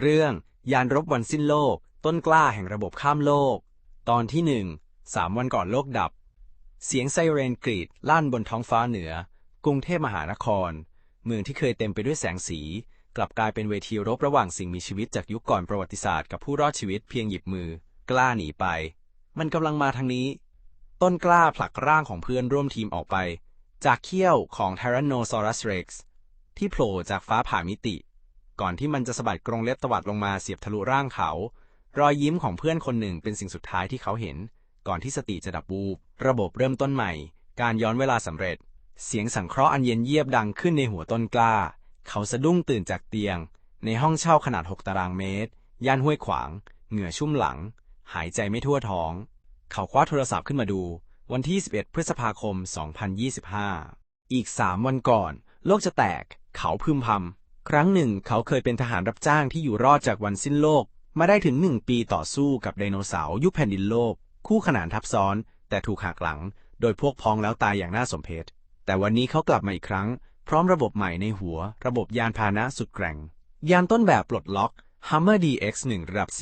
เรื่องยานรบวันสิ้นโลก ต้นกล้าแห่งระบบข้ามโลก ตอนที่หนึ่งสามวันก่อนโลกดับ เสียงไซเรนกรีดลั่นบนท้องฟ้าเหนือ กรุงเทพมหานคร เมืองที่เคยเต็มไปด้วยแสงสี กลับกลายเป็นเวทีรบระหว่างสิ่งมีชีวิตจากยุคก่อนประวัติศาสตร์กับผู้รอดชีวิตเพียงหยิบมือ กล้าหนีไป มันกำลังมาทางนี้ ต้นกล้าผลักร่างของเพื่อนร่วมทีมออกไป จากเขี้ยวของ Tyrannosaurus Rex ที่โผล่จากฟ้าผ่ามิติ ก่อนที่มันจะสะบัดกรงเล็บตวัดลงมาเสียบทะลุร่างเขา รอยยิ้มของเพื่อนคนหนึ่งเป็นสิ่งสุดท้ายที่เขาเห็น ก่อนที่สติจะดับวูบระบบเริ่มต้นใหม่ การย้อนเวลาสำเร็จ เสียงสังเคราะห์อันเย็นเยียบดังขึ้นในหัวต้นกล้า เขาสะดุ้งตื่นจากเตียง ในห้องเช่าขนาด 6 ตารางเมตร ย่านห้วยขวาง เหงื่อชุ่มหลัง หายใจไม่ทั่วท้อง เขาคว้าโทรศัพท์ขึ้นมาดู วันที่ 11 พฤษภาคม 2025 อีก3วันก่อน โลกจะแตก เขาพึมพำ ครั้งหนึ่งเขาเคยเป็นทหารรับจ้างที่อยู่รอดจากวันสิ้นโลก มาได้ถึงหนึ่งปีต่อสู้กับไดโนเสาร์ยุคแผ่นดินโลก คู่ขนานทับซ้อน แต่ถูกหักหลัง โดยพวกพ้องแล้วตายอย่างน่าสมเพชแต่วันนี้เขากลับมาอีกครั้ง พร้อมระบบใหม่ในหัว ระบบยานพาหนะสุดแกร่ง ยานต้นแบบปลดล็อก Hummer DX1 ระดับ C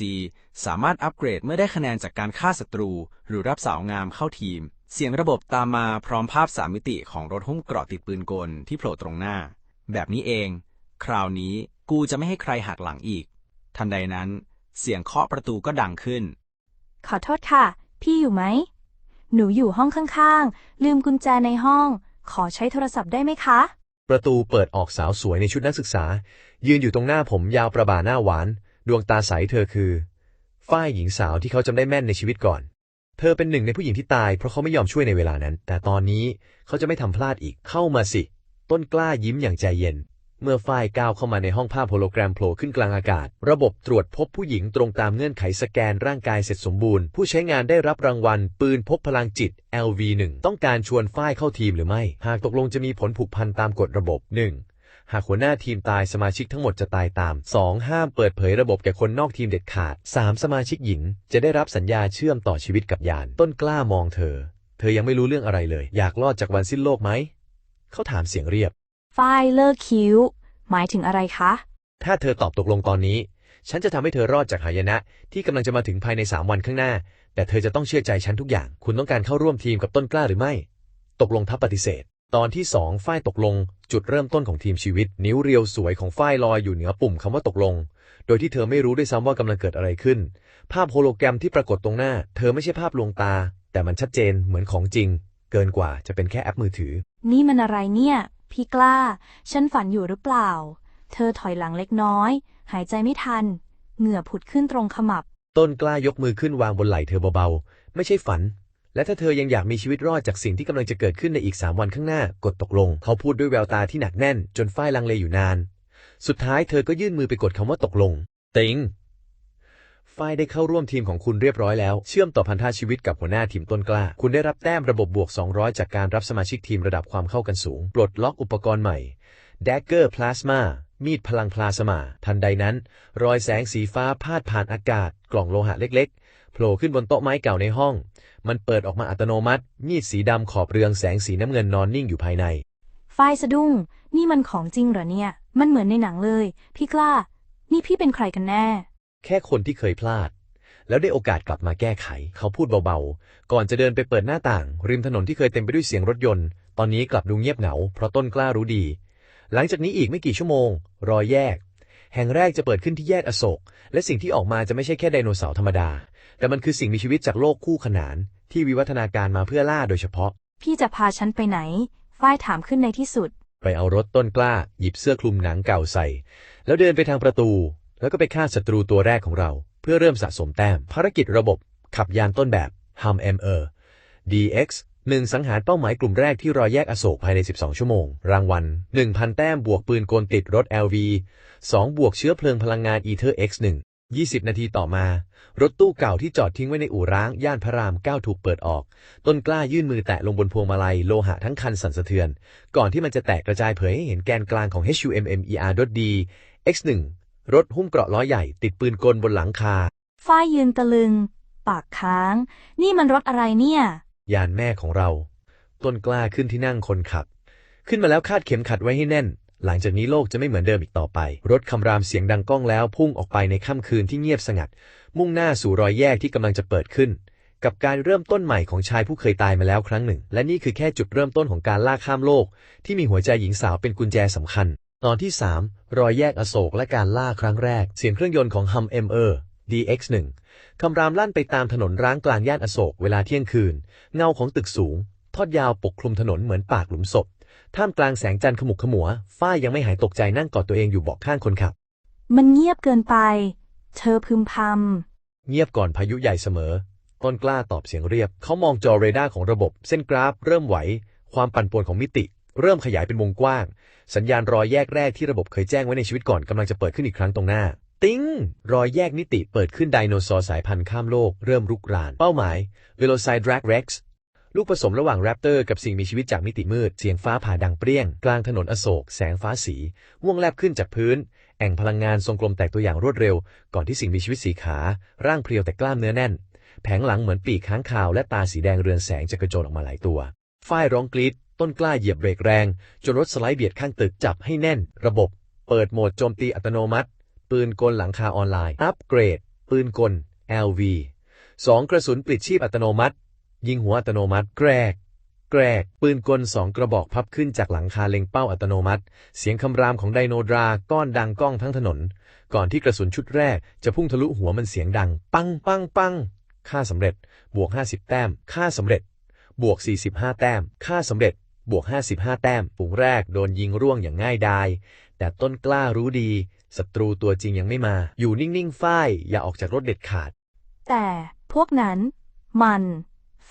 สามารถอัปเกรดเมื่อได้คะแนนจากการฆ่าศัตรู หรือรับสาวงามเข้าทีม เสียงระบบตามมาพร้อมภาพสามมิติของรถหุ้มเกราะติดปืนกลที่โผล่ตรงหน้า แบบนี้เอง คราวนี้กูจะไม่ให้ใครหักหลังอีก ทันใดนั้นเสียงเคาะประตูก็ดังขึ้น ขอโทษค่ะ พี่อยู่ไหม หนูอยู่ห้องข้างๆ ลืมกุญแจในห้อง ขอใช้โทรศัพท์ได้ไหมคะ ประตูเปิดออกสาวสวยในชุดนักศึกษา ยืนอยู่ตรงหน้าผมยาวประบาหน้าหวาน ดวงตาใสเธอคือ ฝ้ายหญิงสาวที่เขาจำได้แม่นในชีวิตก่อน เธอเป็นหนึ่งในผู้หญิงที่ตายเพราะเขาไม่ยอมช่วยในเวลานั้น แต่ตอนนี้เขาจะไม่ทำพลาดอีกเข้ามาสิ ต้นกล้ายิ้มอย่างใจเย็น เมื่อฝ้ายก้าวเข้ามาในห้องภาพโฮโลแกรมโผล่ขึ้นกลางอากาศ ระบบตรวจพบผู้หญิงตรงตามเงื่อนไขสแกนร่างกายเสร็จสมบูรณ์ ผู้ใช้งานได้รับรางวัล ปืนพกพลังจิต LV1 ต้องการชวนฝ้ายเข้าทีมหรือไม่ หากตกลงจะมีผลผูกพันตามกฎระบบ 1. หากหัวหน้าทีมตายสมาชิกทั้งหมดจะตายตาม 2. ห้ามเปิดเผยระบบแก่คนนอกทีมเด็ดขาด 3. สมาชิกหญิง จะได้รับสัญญาเชื่อมต่อชีวิตกับยาน ต้นกล้ามองเธอ เธอยังไม่รู้เรื่องอะไรเลย อยากรอดจากวันสิ้นโลกไหมเขาถามเสียงเรียบ ฝ้ายเลิกคิ้ว หมายถึงอะไรคะ ถ้าเธอตอบตกลงตอนนี้ ฉันจะทำให้เธอรอดจากหายนะ ที่กำลังจะมาถึงภายใน3วันข้างหน้า แต่เธอจะต้องเชื่อใจฉันทุกอย่าง คุณต้องการเข้าร่วมทีมกับต้นกล้าหรือไม่ ตกลงทับปฏิเสธ ตอนที่2ฝ้ายตกลง จุดเริ่มต้นของทีมชีวิต นิ้วเรียวสวยของฝ้ายลอยอยู่เหนือปุ่มคำว่าตกลง โดยที่เธอไม่รู้ด้วยซ้ำว่ากำลังเกิดอะไรขึ้น ภาพโฮโลแกรมที่ปรากฏตรงหน้า เธอไม่ใช่ภาพลวงตา แต่มันชัดเจนเหมือนของจริง เกินกว่าจะเป็นแค่แอปมือถือ นี่มันอะไรเนี่ย พี่กล้า ฉันฝันอยู่หรือเปล่า เธอถอยหลังเล็กน้อย หายใจไม่ทัน เหงื่อผุดขึ้นตรงขมับ ต้นกล้ายกมือขึ้นวางบนไหล่เธอเบาๆ ไม่ใช่ฝัน และถ้าเธอยังอยากมีชีวิตรอดจากสิ่งที่กำลังจะเกิดขึ้นในอีกสามวันข้างหน้ากดตกลง เขาพูดด้วยแววตาที่หนักแน่น จนฝ้ายลังเลอยู่นาน สุดท้ายเธอก็ยื่นมือไปกดคำว่าตกลง ติง ฝ้ายได้เข้าร่วมทีมของคุณเรียบร้อยแล้ว เชื่อมต่อพันธะชีวิตกับหัวหน้าทีมต้นกล้า คุณได้รับแต้มระบบบวก 200 จากการรับสมาชิกทีมระดับความเข้ากันสูง ปลดล็อกอุปกรณ์ใหม่ Dagger Plasma มีดพลังพลาสมา ทันใดนั้น รอยแสงสีฟ้าพาดผ่านอากาศ กล่องโลหะเล็กๆ โผล่ขึ้นบนโต๊ะไม้เก่าในห้อง มันเปิดออกมาอัตโนมัติ มีดสีดำขอบเรืองแสงสีน้ำเงินนอนนิ่งอยู่ภายใน ฝ้ายสะดุ้ง นี่มันของจริงเหรอเนี่ย มันเหมือนในหนังเลย พี่กล้า นี่พี่เป็นใครกันแน่ แค่คนที่เคยพลาด แล้วได้โอกาสกลับมาแก้ไข เขาพูดเบาๆ ก่อนจะเดินไปเปิดหน้าต่าง ริมถนนที่เคยเต็มไปด้วยเสียงรถยนต์ ตอนนี้กลับดูเงียบเหงา เพราะต้นกล้ารู้ดี หลังจากนี้อีกไม่กี่ชั่วโมง รอยแยก แห่งแรกจะเปิดขึ้นที่แยกอโศก และสิ่งที่ออกมาจะไม่ใช่แค่ไดโนเสาร์ธรรมดา แต่มันคือสิ่งมีชีวิตจากโลกคู่ขนาน ที่วิวัฒนาการมาเพื่อล่าโดยเฉพาะ พี่จะพาฉันไปไหน ฝ้ายถามขึ้นในที่สุด ไปเอารถต้นกล้า หยิบเสื้อคลุมหนังเก่าใส่ แล้วเดินไปทางประตู แล้วก็ไปฆ่าศัตรูตัวแรกของเรา เพื่อเริ่มสะสมแต้ม ภารกิจระบบ ขับยานต้นแบบ hummer DX หนึ่งสังหารเป้าหมายกลุ่มแรกที่รอแยกอโศกภายใน 12 ชั่วโมง รางวัล 1,000 แต้มบวกปืนกลติดรถ LV 2 บวกเชื้อเพลิงพลังงาน Ether X1 20 นาทีต่อมา รถตู้เก่าที่จอดทิ้งไว้ในอู่ร้าง ย่านพระราม 9 ถูกเปิดออก ต้นกล้ายื่นมือแตะลงบนพวงมาลัยโลหะทั้งคันสั่นสะเทือน ก่อนที่มันจะแตกกระจายเผยให้เห็นแกนกลางของ HUMMER.D X1 รถหุ้มเกราะล้อใหญ่ติดปืนกลบนหลังคา ฝ้ายยืนตะลึง ปากค้าง นี่มันรถอะไรเนี่ย ยานแม่ของเรา ต้นกล้าขึ้นที่นั่งคนขับ ขึ้นมาแล้วคาดเข็มขัดไว้ให้แน่น หลังจากนี้โลกจะไม่เหมือนเดิมอีกต่อไป รถคำรามเสียงดังก้องแล้วพุ่งออกไปในค่ำคืนที่เงียบสงัด มุ่งหน้าสู่รอยแยกที่กำลังจะเปิดขึ้น กับการเริ่มต้นใหม่ของชายผู้เคยตายมาแล้วครั้งหนึ่ง และนี่คือแค่จุดเริ่มต้นของการล่าข้ามโลก ที่มีหัวใจหญิงสาวเป็นกุญแจสำคัญ ตอนที่ 3 รอยแยกอโศกและการล่าครั้งแรก เสียงเครื่องยนต์ของ Hum MR DX1 คำรามลั่นไปตามถนนร้างกลางย่านอโศกเวลาเที่ยงคืน เงาของตึกสูง ทอดยาวปกคลุมถนนเหมือนปากหลุมศพ ท่ามกลางแสงจันทร์ขมุกขมัว ฝ้ายยังไม่หายตกใจนั่งกอดตัวเองอยู่เบาะข้างคนขับ มันเงียบเกินไป เธอพึมพำ เงียบก่อนพายุใหญ่เสมอ ต้นกล้าตอบเสียงเรียบ เขามองจอเรดาร์ของระบบ เส้นกราฟ เริ่มไหว ความปั่นป่วนของมิติ เริ่มขยายเป็นวงกว้าง สัญญาณรอยแยกแรกที่ระบบเคยแจ้งไว้ในชีวิตก่อนกำลังจะเปิดขึ้นอีกครั้งตรงหน้า ติ้ง รอยแยกนิติเปิดขึ้นไดโนเสาร์สายพันธุ์ข้ามโลก เริ่มรุกราน เป้าหมาย v e l o c i d r a c Rex ลูกผสมระหว่างแรปเตอร์กับสิ่งมีชีวิตจากมิติมืด เสียงฟ้าผ่าดังเปรี้ยง กลางถนนอโศก แสงฟ้าสีม่วงแลบขึ้นจากพื้น แอ่งพลังงานทรงกลมแตกตัวอย่างรวดเร็ว ก่อนที่สิ่งมีชีวิตสีขา ร่างเพรียวแต่กล้ามเนื้อแน่น แผงหลังเหมือนปีกค้างคาวและตาสีแดงเรืองแสงจะกระโจนออกมาหลายตัว ฝ้ายร้องกรีด ต้นกล้าเหยียบเบรกแรง จนรถสไลด์เบียดข้างตึกจับให้แน่น ระบบ เปิดโหมดโจมตีอัตโนมัติ ปืนกลหลังคาออนไลน์ อัปเกรด ปืนกล LV สองกระสุนปลิดชีพอัตโนมัติ ยิงหัวอัตโนมัติ แกรก แกรก ปืนกลสองกระบอกพับขึ้นจากหลังคาเล็งเป้าอัตโนมัติ เสียงคำรามของไดโนดราก้อนดังก้องทั้งถนน ก่อนที่กระสุนชุดแรก จะพุ่งทะลุหัวมันเสียงดัง ปังปังปังค่าสำเร็จ บวก 50 แต้ม ค่าสำเร็จ บวก 45 แต้ม ค่าสำเร็จ บวก 55 แต้มฝูงแรกโดนยิงร่วงอย่างง่ายดาย แต่ต้นกล้ารู้ดี ศัตรูตัวจริงยังไม่มา อยู่นิ่ง ๆ ฝ้าย อย่าออกจากรถเด็ดขาด แต่พวกนั้น มัน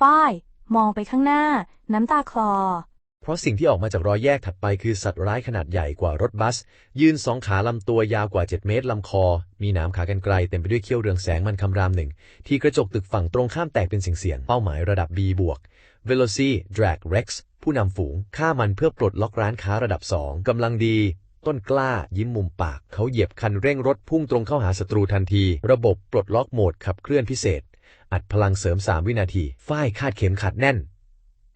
ฝ้าย มองไปข้างหน้า น้ำตาคลอ เพราะสิ่งที่ออกมาจากรอยแยกถัดไปคือสัตว์ร้ายขนาดใหญ่กว่ารถบัส ยืนสองขาลำตัวยาวกว่า 7 เมตรลำคอ มีหนามขากรรไกรเต็มไปด้วยเขี้ยวเรืองแสงมันคำรามหนึ่ง ที่กระจกตึกฝั่งตรงข้ามแตกเป็นเสียงๆเป้าหมายระดับ B บวก Veloci Drag Rex ผู้นำฝูงฆ่ามันเพื่อปลดล็อกร้านค้าระดับ 2กำลังดี ต้นกล้ายิ้มมุมปาก เขาเหยียบคันเร่งรถพุ่งตรงเข้าหาศัตรูทันที ระบบปลดล็อกโหมดขับเคลื่อนพิเศษ อัดพลังเสริม 3 วินาที ฝ้ายคาดเข็มขัดแน่น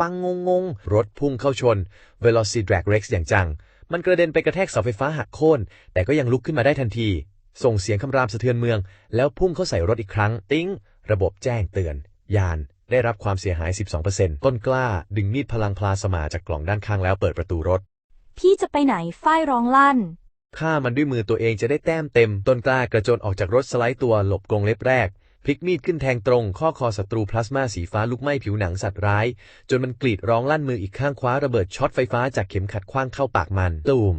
ปังงงงรถพุ่งเข้าชน Veloci Drag Rex อย่างจัง มันกระเด็นไปกระแทกเสาไฟฟ้าหักโค่นแต่ก็ยังลุกขึ้นมาได้ทันที ส่งเสียงคำรามสะเทือนเมือง แล้วพุ่งเข้าใส่รถอีกครั้ง ติ้ง ระบบแจ้งเตือน ยาน ได้รับความเสียหาย 12%ต้นกล้า ดึงมีดพลังพลาสมาจากกล่องด้านข้างแล้วเปิดประตูรถ พี่จะไปไหนฝ้ายร้องลั่น ฆ่ามันด้วยมือตัวเองจะได้แต้มเต็ม ต้นกล้ากระโจนออกจากรถสไลด์ตัวหลบกรงเล็บแรก พลิกมีดขึ้นแทงตรง ข้อคอศัตรูพลาสมาสีฟ้าลุกไหม้ผิวหนังสัตว์ร้าย จนมันกรีดร้องลั่นมืออีกข้างคว้าระเบิดช็อตไฟฟ้าจากเข็มขัดคว้างเข้าปากมันตูม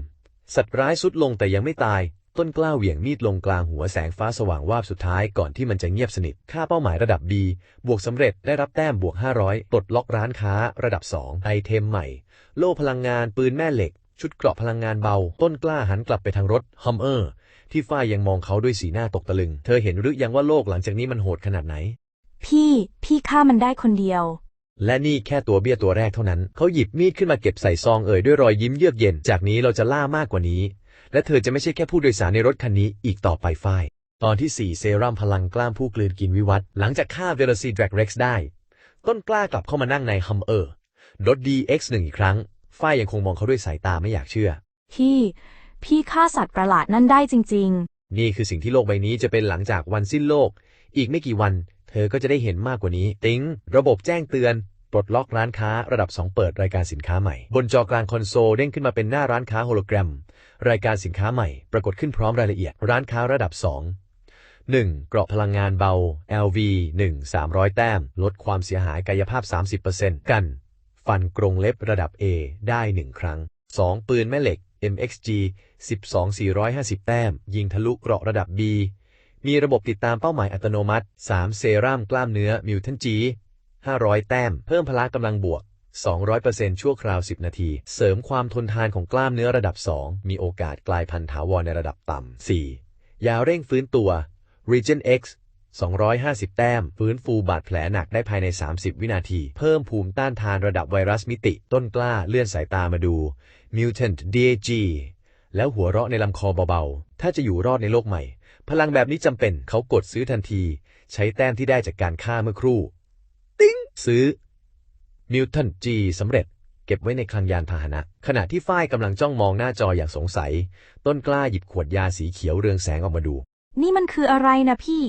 สัตว์ร้ายสุดลงแต่ยังไม่ตาย ต้นกล้าเหวี่ยงมีดลงกลางหัวแสงฟ้าสว่างวาบสุดท้ายก่อนที่มันจะเงียบสนิท ค่าเป้าหมายระดับ B บวกสำเร็จได้รับแต้มบวก 500ปลดล็อกร้านค้าระดับ 2 ไอเทมใหม่ โล่พลังงานปืนแม่เหล็ก ชุดเกราะพลังงานเบา ต้นกล้าหันกลับไปทางรถฮัมเออร์ที่ฝ้ายยังมองเขาด้วยสีหน้าตกตะลึง เธอเห็นหรือยังว่าโลกหลังจากนี้มันโหดขนาดไหน พี่ พี่ฆ่ามันได้คนเดียว และนี่แค่ตัวเบี้ยตัวแรกเท่านั้น เขาหยิบมีดขึ้นมาเก็บใส่ซองเอ่ยด้วยรอยยิ้มเยือกเย็น จากนี้เราจะล่ามากกว่านี้ และเธอจะไม่ใช่แค่ผู้โดยสารในรถคันนี้อีกต่อไปฝ้ายตอนที่ 4 เซรั่มพลังกล้ามผู้กลืนกินวิวัฒน์หลังจากฆ่าเวล c ี Drag Rex ได้ ต้นกล้ากลับเข้ามานั่งในฮัมเออร์รถ DX1 อีกครั้ง ฝ้ายยังคงมองเขาด้วยสายตาไม่อยากเชื่อ พี่ พี่ฆ่าสัตว์ประหลาดนั่นได้จริงนี่คือสิ่งที่โลกใบนี้จะเป็นหลังจากวันสิ้นโลก อีกไม่กี่วัน เธอก็จะได้เห็นมากกว่านี้ ติ้งระบบแจ้งเตือนปลดล็อกร้านค้าระดับ 2 เปิดรายการสินค้าใหม่ บนจอกลางคอนโซลเด้งขึ้นมาเป็นหน้าร้านค้าโฮโลแกรม รายการสินค้าใหม่ปรากฏขึ้นพร้อมรายละเอียดร้านค้าระดับ 2 1. เกราะพลังงานเบา LV 1 300 แต้ม ลดความเสียหายกายภาพ 30%กัน ฟันกรงเล็บระดับ A ได้ 1 ครั้ง 2. ปืนแม่เหล็ก MXG 12 450 แต้ม ยิงทะลุเกราะระดับ B มีระบบติดตามเป้าหมายอัตโนมัติ 3 เซรั่มกล้ามเนื้อมิวทันจี500 แต้ม เพิ่มพละกำลังบวก 200%ชั่วคราว 10 นาที เสริมความทนทานของกล้ามเนื้อระดับ 2 มีโอกาสกลายพันธุ์ถาวรในระดับต่ำ 4. ยาเร่งฟื้นตัว Regen X 250 แต้ม ฟื้นฟูบาดแผลหนักได้ภายใน 30 วินาที เพิ่มภูมิต้านทานระดับไวรัสมิติ ต้นกล้าเลื่อนสายตามาดู Mutant DAG แล้วหัวเราะในลำคอเบาๆ ถ้าจะอยู่รอดในโลกใหม่ พลังแบบนี้จำเป็นเขากดซื้อทันที ใช้แต้มที่ได้จากการฆ่าเมื่อครู่ ติ้งซื้อ Mutant G สำเร็จเกก็บไว้ในคลังยานพาหนะ ขณะที่ฝ้ายกำลังจ้องมองหน้าจออย่างสงสัย ต้นกล้าหยิบขวดยาสีเขียวเรืองแสงออกมาดู นี่มันคืออะไรนะพี่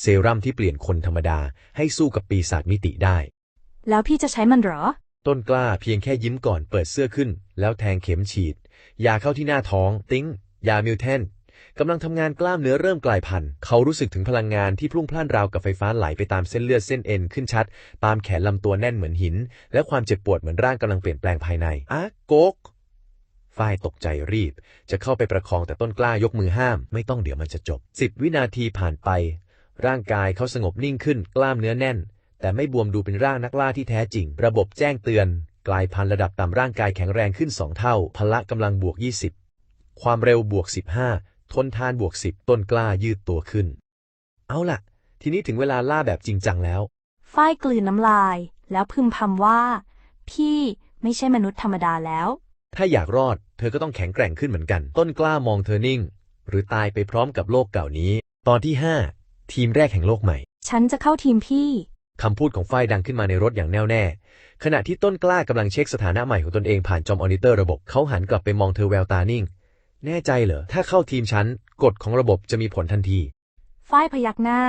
เซรั่มที่เปลี่ยนคนธรรมดาให้สู้กับปีศาจมิติได้ แล้วพี่จะใช้มันเหรอ ต้นกล้าเพียงแค่ยิ้มก่อนเปิดเสื้อขึ้น แล้วแทงเข็มฉีด ยาเข้าที่หน้าท้อง ติ้ง ยามิวเทน กำลังทำงานกล้ามเนื้อเริ่มกลายพันธุ์ เขารู้สึกถึงพลังงานที่พลุ่งพล่านราวกับไฟฟ้าไหลไปตามเส้นเลือดเส้นเอ็นขึ้นชัด ตามแขนลำตัวแน่นเหมือนหิน และความเจ็บปวดเหมือนร่างกำลังเปลี่ยนแปลงภายในอะโกกฝ้ายตกใจรีบ จะเข้าไปประคองแต่ต้นกล้ายกมือห้าม ไม่ต้องเดี๋ยวมันจะจบสิบวินาทีผ่านไป ร่างกายเขาสงบนิ่งขึ้น กล้ามเนื้อแน่น แต่ไม่บวมดูเป็นร่างนักล่าที่แท้จริง ระบบแจ้งเตือน กลายพันธุ์ระดับต่ำร่างกายแข็งแรงขึ้น 2 เท่า พละกำลังบวก 20 ความเร็วบวก 15 ทนทานบวก10ต้นกล้ายืดตัวขึ้น เอาล่ะ ทีนี้ถึงเวลาล่าแบบจริงจังแล้ว ฝ้ายกลืนน้ำลาย แล้วพึมพำว่า พี่ไม่ใช่มนุษย์ธรรมดาแล้ว ถ้าอยากรอด เธอก็ต้องแข็งแกร่งขึ้นเหมือนกัน ต้นกล้ามองเธอนิ่ง หรือตายไปพร้อมกับโลกเก่านี้ ตอนที่5ทีมแรกแห่งโลกใหม่ ฉันจะเข้าทีมพี่ คำพูดของฝ้ายดังขึ้นมาในรถอย่างแน่วแน่ ขณะที่ต้นกล้ากำลังเช็คสถานะใหม่ของตนเองผ่านจอมอนิเตอร์ระบบ เขาหันกลับไปมองเธอแววตานิ่ง แน่ใจเหรอ ถ้าเข้าทีมฉัน กฎของระบบจะมีผลทันที ฝ้ายพยักหน้า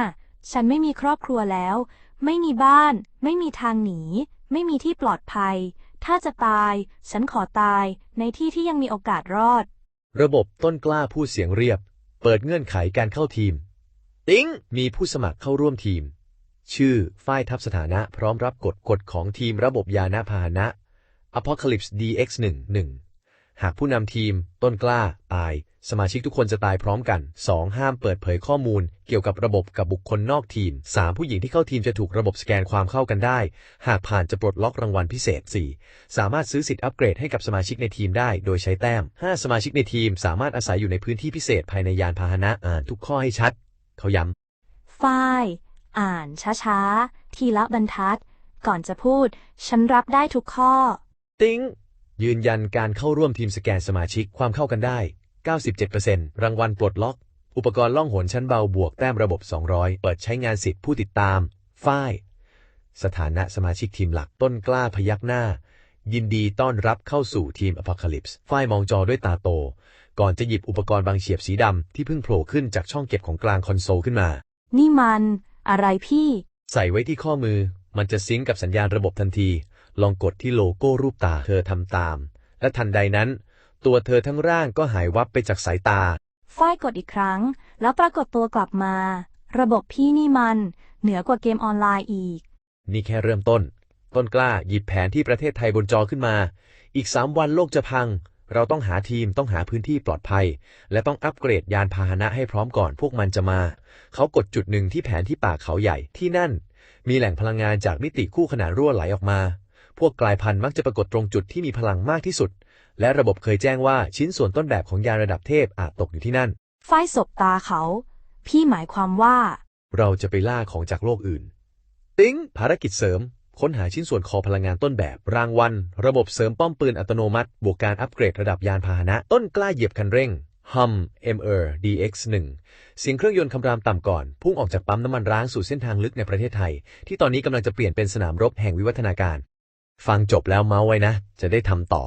ฉันไม่มีครอบครัวแล้ว ไม่มีบ้าน ไม่มีทางหนี ไม่มีที่ปลอดภัย ถ้าจะตาย ฉันขอตาย ในที่ที่ยังมีโอกาสรอด ระบบต้นกล้าพูดเสียงเรียบ เปิดเงื่อนไขการเข้าทีม ติ้งมีผู้สมัครเข้าร่วมทีม ชื่อ ฝ้ายทับสถานะพร้อมรับกฎกฎของทีมระบบยานพาหนะ Apocalypse DX11 หากผู้นำทีม ต้นกล้า ตาย สมาชิกทุกคนจะตายพร้อมกัน 2. ห้ามเปิดเผยข้อมูล เกี่ยวกับระบบกับบุคคลนอกทีม 3. ผู้หญิงที่เข้าทีมจะถูกระบบสแกนความเข้ากันได้ หากผ่านจะปลดล็อกรางวัลพิเศษ 4. สามารถซื้อสิทธิ์อัปเกรดให้กับสมาชิกในทีมได้โดยใช้แต้ม 5. สมาชิกในทีมสามารถอาศัยอยู่ในพื้นที่พิเศษภายในยานพาหนะอ่านทุกข้อให้ชัด เขาย้ำฝ้ายอ่านช้าๆทีละบรรทัด ก่อนจะพูด ฉันรับได้ทุกข้อ ติ้ง ยืนยันการเข้าร่วมทีมสแกนสมาชิกความเข้ากันได้ 97%รางวัลปลดล็อก อุปกรณ์ล่องหนชั้นเบาบวกแต้มระบบ 200 เปิดใช้งานสิทธิ์ผู้ติดตาม ฝ้าย สถานะสมาชิกทีมหลักต้นกล้าพยักหน้า ยินดีต้อนรับเข้าสู่ทีมอพ c a l y p s e ฝ้ายมองจอด้วยตาโต ก่อนจะหยิบอุปกรณ์บางเฉียบสีดำที่เพิ่งโผล่ขึ้นจากช่องเก็บของกลางคอนโซลขึ้นมา นี่มัน อะไรพี่ ใส่ไว้ที่ข้อมือ มันจะซิงก์กับสัญญาณระบบทันที ลองกดที่โลโก้รูปตาเธอทำตาม และทันใดนั้น ตัวเธอทั้งร่างก็หายวับไปจากสายตา ฝ้ายกดอีกครั้ง แล้วปรากฏตัวกลับมา ระบบพี่นี่มัน เหนือกว่าเกมออนไลน์อีก นี่แค่เริ่มต้น ต้นกล้าหยิบแผนที่ประเทศไทยบนจอขึ้นมา อีกสามวันโลกจะพัง เราต้องหาทีมต้องหาพื้นที่ปลอดภัย และต้องอัปเกรดยานพาหนะให้พร้อมก่อนพวกมันจะมา เขากดจุดหนึ่งที่แผนที่ป่าเขาใหญ่ที่นั่น มีแหล่งพลังงานจากมิติคู่ขนานรั่วไหลออกมา พวกกลายพันธุ์มักจะปรากฏตรงจุดที่มีพลังมากที่สุด และระบบเคยแจ้งว่าชิ้นส่วนต้นแบบของยานระดับเทพอาจตกอยู่ที่นั่น ฝ้ายสบตาเขา พี่หมายความว่า เราจะไปล่าของจากโลกอื่น ติ้ง ภารกิจเสริม ค้นหาชิ้นส่วนคอพลังงานต้นแบบ รางวัล ระบบเสริมป้อมปืนอัตโนมัติ บวกการอัปเกรดระดับยานพาหนะ ต้นกล้าเหยียบคันเร่ง Hum MR DX1 เสียงเครื่องยนต์คำรามต่ำก่อน พุ่งออกจากปั๊มน้ำมันร้างสู่เส้นทางลึกในประเทศไทย ที่ตอนนี้กำลังจะเปลี่ยนเป็นสนามรบแห่งวิวัฒนาการ ฟังจบแล้วเมาส์ไว้นะ จะได้ทำต่อ